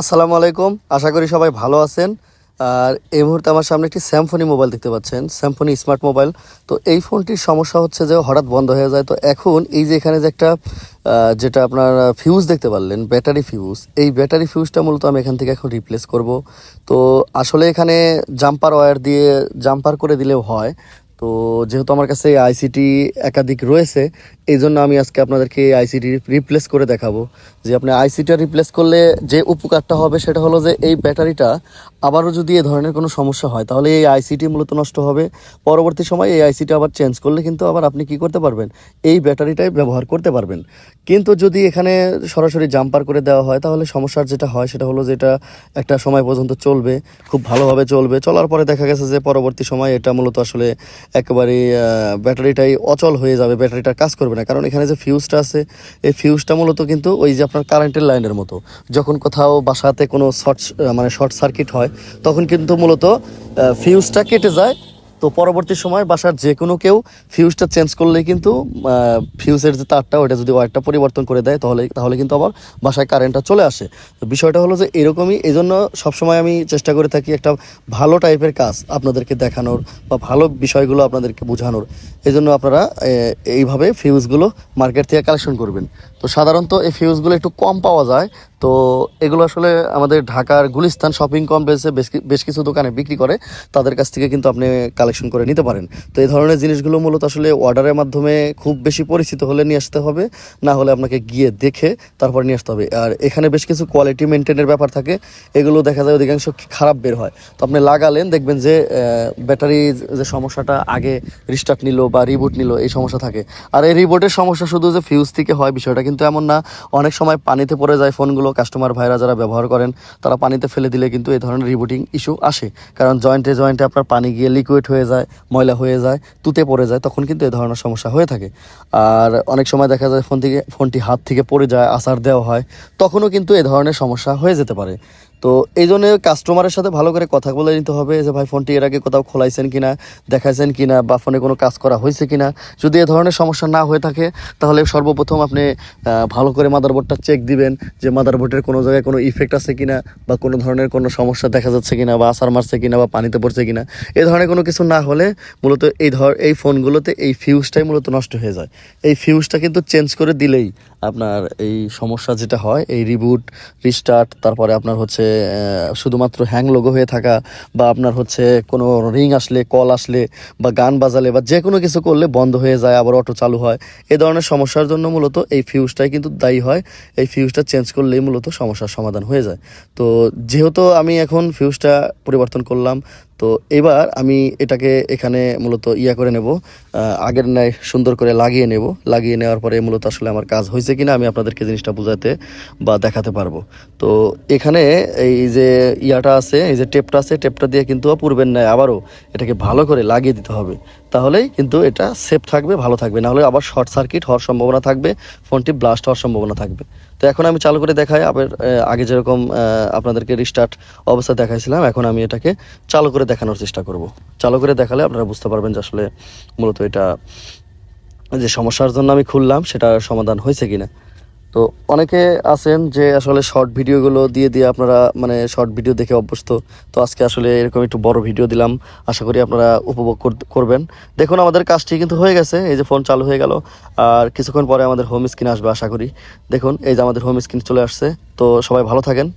আসসালামু আলাইকুম। আশা করি সবাই ভালো আছেন। আর এই মুহূর্তে আমার সামনে একটি স্যামফোনি মোবাইল দেখতে পাচ্ছেন। স্যামফোনি স্মার্ট মোবাইল তো এই ফোনটির সমস্যা হচ্ছে যে হঠাৎ বন্ধ হয়ে যায়। তো এখন এই যে এখানে যে একটা যেটা আপনার ফিউজ দেখতে পারলেন ব্যাটারি ফিউজ এই ব্যাটারি ফিউজটা মূলত আমি এখান থেকে এখন রিপ্লেস করব। তো আসলে এখানে জাম্পার ওয়্যার দিয়ে জাম্পার করে দিলেও হয়। তো যেহেতু আমার কাছে আইসিটি একাধিক রয়েছে এই জন্য আমি আজকে আপনাদেরকে আইসিটি রিপ্লেস করে দেখাবো। যে আপনি আইসিটা রিপ্লেস করলে যে উপকারটা হবে সেটা হলো যে এই ব্যাটারিটা আবারও যদি এ ধরনের কোনো সমস্যা হয়, তাহলে এই আইসিটি মূলত নষ্ট হবে। পরবর্তী সময় এই আইসিটি আবার চেঞ্জ করলে কিন্তু আবার আপনি কি করতে পারবেন? এই ব্যাটারিটাই ব্যবহার করতে পারবেন। কিন্তু যদি এখানে সরাসরি জাম্পার করে দেওয়া হয়, তাহলে সমস্যার যেটা হয় সেটা হলো যে এটা একটা সময় পর্যন্ত চলবে, খুব ভালোভাবে চলবে। চলার পরে দেখা গেছে যে পরবর্তী সময় এটা মূলত আসলে একেবারে ব্যাটারিটাই অচল হয়ে যাবে ব্যাটারিটা কাজ করবে না। কারণ এখানে যে ফিউজটা আছে, এই ফিউজটা মূলত কিন্তু ওই যে আপনার কারেন্টের লাইনের মতো। যখন কোথাও বাসাতে কোনো শর্ট মানে শর্ট সার্কিট হয়, তখন কিন্তু মূলত ফিউজটা কেটে যায় তো পরবর্তী সময় বাসার যে কোনো কেউ ফিউজটা চেঞ্জ করলেই কিন্তু ফিউজের যে তারটা ওটা যদি ওয়ারটা পরিবর্তন করে দেয়, তাহলে তাহলে কিন্তু আবার বাসায় কারেন্টটা চলে আসে। তো বিষয়টা হলো যে এরকমই এই জন্য সবসময় আমি চেষ্টা করে থাকি একটা ভালো টাইপের কাজ আপনাদেরকে দেখানোর বা ভালো বিষয়গুলো আপনাদেরকে বোঝানোর। এই জন্য আপনারা এইভাবে ফিউজগুলো মার্কেট থেকে কালেকশন করবেন। তো সাধারণত এই ফিউজগুলো একটু কম পাওয়া যায়। তো এগুলো আসলে আমাদের ঢাকার গুলিস্তান শপিং কমপ্লেক্সে বেশ কিছু দোকানে বিক্রি করে। তাদের কাছ থেকে কিন্তু আপনি কালেকশন করে নিতে পারেন। তো এই ধরনের জিনিসগুলো মূলত আসলে অর্ডারের মাধ্যমে খুব বেশি পরিচিত হলে নিয়ে আসতে হবে, না হলে আপনাকে গিয়ে দেখে তারপর নিয়ে আসতে হবে। আর এখানে বেশ কিছু কোয়ালিটি মেনটেনের ব্যাপার থাকে, এগুলো দেখা যায় অধিকাংশ খারাপ বের হয়। তো আপনি লাগালেন, দেখবেন যে ব্যাটারি যে সমস্যাটা আগে রিস্টার্ট নিল বা রিবুট নিল, এই সমস্যা থাকে। আর এই রিবুটের সমস্যা শুধু যে ফিউজ থেকে হয় বিষয়টা কিন্তু এমন না। অনেক সময় পানিতে পড়ে যায় ফোনগুলো কাস্টমার ভাইরা যারা ব্যবহার করেন, তারা পানিতে ফেলে দিলে কিন্তু এই ধরনের রিবুটিং ইস্যু আসে। কারণ জয়েন্টে জয়েন্টে আপনার পানি গিয়ে লিকুইড হয়ে যায়, ময়লা হয়ে যায়, তুতে পড়ে যায়, তখন কিন্তু এ ধরনের সমস্যা হয়ে থাকে। আর অনেক সময় দেখা যায় ফোন থেকে, ফোনটি হাত থেকে পড়ে যায় আসার দেওয়া হয়, তখনও কিন্তু এ ধরনের সমস্যা হয়ে যেতে পারে। তো এই জন্য কাস্টমারের সাথে ভালো করে কথা বলে নিতে হবে যে, ভাই ফোনটি এর আগে কোথাও খোলাইছেন কিনা, দেখাইছেন কিনা বা ফোনে কোনো কাজ করা হয়েছে কিনা? যদি এ ধরনের সমস্যা না হয়ে থাকে, তাহলে সর্বপ্রথম আপনি ভালো করে মাদারবোর্ডটা চেক দিবেন যে মাদারবোর্ডের কোনো জায়গায় কোনো ইফেক্ট আছে কিনা বা কোনো ধরনের কোনো সমস্যা দেখা যাচ্ছে কিনা বা আসার মারছে কিনা বা পানিতে পড়ছে কিনা। এ ধরনের কোনো কিছু না হলে মূলত এই ধর, এই ফোনগুলোতে এই ফিউজটাই মূলত নষ্ট হয়ে যায়। এই ফিউজটা কিন্তু চেঞ্জ করে দিলেই আপনার এই সমস্যা যেটা হয়, এই রিবুট রিস্টার্ট তারপরে আপনার হচ্ছে শুধুমাত্র হ্যাং লোগো হয়ে থাকা বা আপনার হচ্ছে কোনো রিং আসলে কল আসলে বা গান বাজালে বা যে কোনো কিছু করলে বন্ধ হয়ে যায়, আবার অটো চালু হয়। এ ধরনের সমস্যার জন্য মূলত এই ফিউজটাই কিন্তু দায়ী হয়। এই ফিউজটা চেঞ্জ করলেই মূলত সমস্যার সমাধান হয়ে যায়। তো যেহেতু আমি এখন ফিউজটা পরিবর্তন করলাম তো এবার আমি এটাকে এখানে মূলত ইয়া করে নেব আগের ন্যায় সুন্দর করে লাগিয়ে নেব। লাগিয়ে নেওয়ার পরে মূলত আসলে আমার কাজ হয়েছে কিনা আমি আপনাদেরকে জিনিসটা বোঝাতে বা দেখাতে পারব। তো এখানে এই যে ইয়াটা আছে, এই যে টেপটা আছে, টেপটা দিয়ে কিন্তু পূর্বের ন্যায় আবারও এটাকে ভালো করে লাগিয়ে দিতে হবে। তাহলেই কিন্তু এটা সেফ থাকবে, ভালো থাকবে। না হলে আবার শর্ট সার্কিট হওয়ার সম্ভাবনা থাকবে, ফোনটি ব্লাস্ট হওয়ার সম্ভাবনা থাকবে। তো এখন আমি চালু করে দেখাই, আবার আগে যেরকম আপনাদেরকে রিস্টার্ট অবস্থা দেখাইছিলাম, এখন আমি এটাকে চালু করে দেখানোর চেষ্টা করব। চালু করে দেখালে আপনারা বুঝতে পারবেন যে আসলে মূলত এটা যে সমস্যার জন্য আমি খুললাম সেটা সমাধান হয়েছে কিনা। তো অনেকে আছেন যে আসলে শর্ট ভিডিওগুলো দিয়ে দিয়ে আপনারা মানে শর্ট ভিডিও দেখে অভ্যস্ত। তো আজকে আসলে এরকম একটু বড় ভিডিও দিলাম। আশা করি আপনারা উপভোগ কর- করবেন। দেখুন, আমাদের কাজটি কিন্তু হয়ে গেছে। এই যে ফোন চালু হয়ে গেল। আর কিছুক্ষণ পরে আমাদের হোম স্ক্রিন আসবে, আশা করি। দেখুন, এই যে আমাদের হোম স্ক্রিন চলে আসছে। তো সবাই ভালো থাকেন।